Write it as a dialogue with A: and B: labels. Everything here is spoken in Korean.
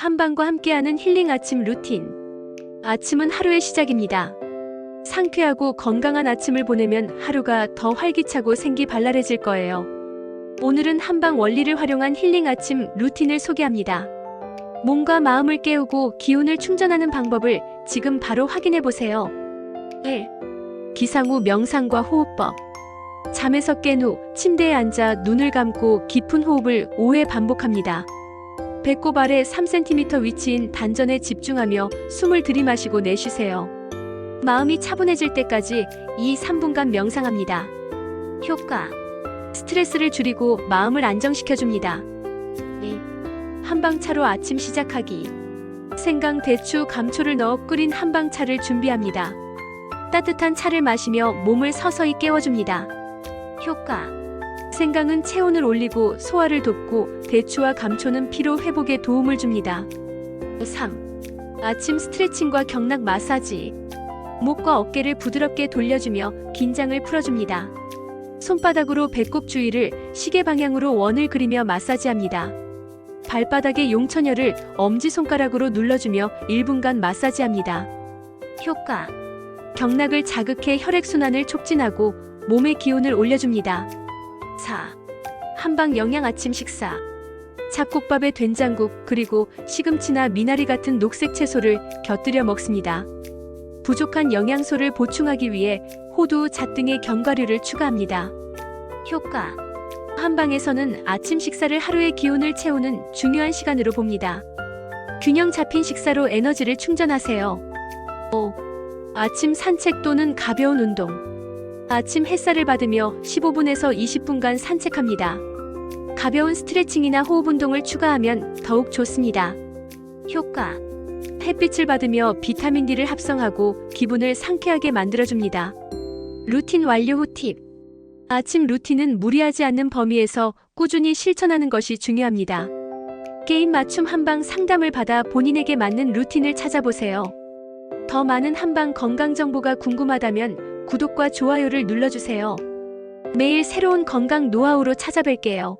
A: 한방과 함께하는 힐링 아침 루틴. 아침은 하루의 시작입니다. 상쾌하고 건강한 아침을 보내면 하루가 더 활기차고 생기 발랄해질 거예요. 오늘은 한방 원리를 활용한 힐링 아침 루틴을 소개합니다. 몸과 마음을 깨우고 기운을 충전하는 방법을 지금 바로 확인해 보세요. 1. 기상 후 명상과 호흡법. 잠에서 깬 후 침대에 앉아 눈을 감고 깊은 호흡을 5회 반복합니다. 배꼽 아래 3cm 위치인 단전에 집중하며 숨을 들이마시고 내쉬세요. 마음이 차분해질 때까지 2, 3분간 명상합니다. 효과. 스트레스를 줄이고 마음을 안정시켜줍니다. 2. 한방차로 아침 시작하기. 생강, 대추, 감초를 넣어 끓인 한방차를 준비합니다. 따뜻한 차를 마시며 몸을 서서히 깨워줍니다. 효과. 생강은 체온을 올리고 소화를 돕고 대추와 감초는 피로 회복에 도움을 줍니다. 3. 아침 스트레칭과 경락 마사지. 목과 어깨를 부드럽게 돌려주며 긴장을 풀어줍니다. 손바닥으로 배꼽 주위를 시계 방향으로 원을 그리며 마사지합니다. 발바닥의 용천혈을 엄지손가락으로 눌러주며 1분간 마사지합니다. 효과. 경락을 자극해 혈액순환을 촉진하고 몸의 기운을 올려줍니다. 4. 한방 영양 아침 식사. 잡곡밥에 된장국 그리고 시금치나 미나리 같은 녹색 채소를 곁들여 먹습니다. 부족한 영양소를 보충하기 위해 호두, 잣 등의 견과류를 추가합니다. 효과. 한방에서는 아침 식사를 하루의 기운을 채우는 중요한 시간으로 봅니다. 균형 잡힌 식사로 에너지를 충전하세요. 5. 아침 산책 또는 가벼운 운동. 아침 햇살을 받으며 15분에서 20분간 산책합니다. 가벼운 스트레칭이나 호흡 운동을 추가하면 더욱 좋습니다. 효과. 햇빛을 받으며 비타민 D를 합성하고 기분을 상쾌하게 만들어줍니다. 루틴 완료 후 팁. 아침 루틴은 무리하지 않는 범위에서 꾸준히 실천하는 것이 중요합니다. 게임 맞춤 한방 상담을 받아 본인에게 맞는 루틴을 찾아보세요. 더 많은 한방 건강 정보가 궁금하다면 구독과 좋아요를 눌러주세요. 매일 새로운 건강 노하우로 찾아뵐게요.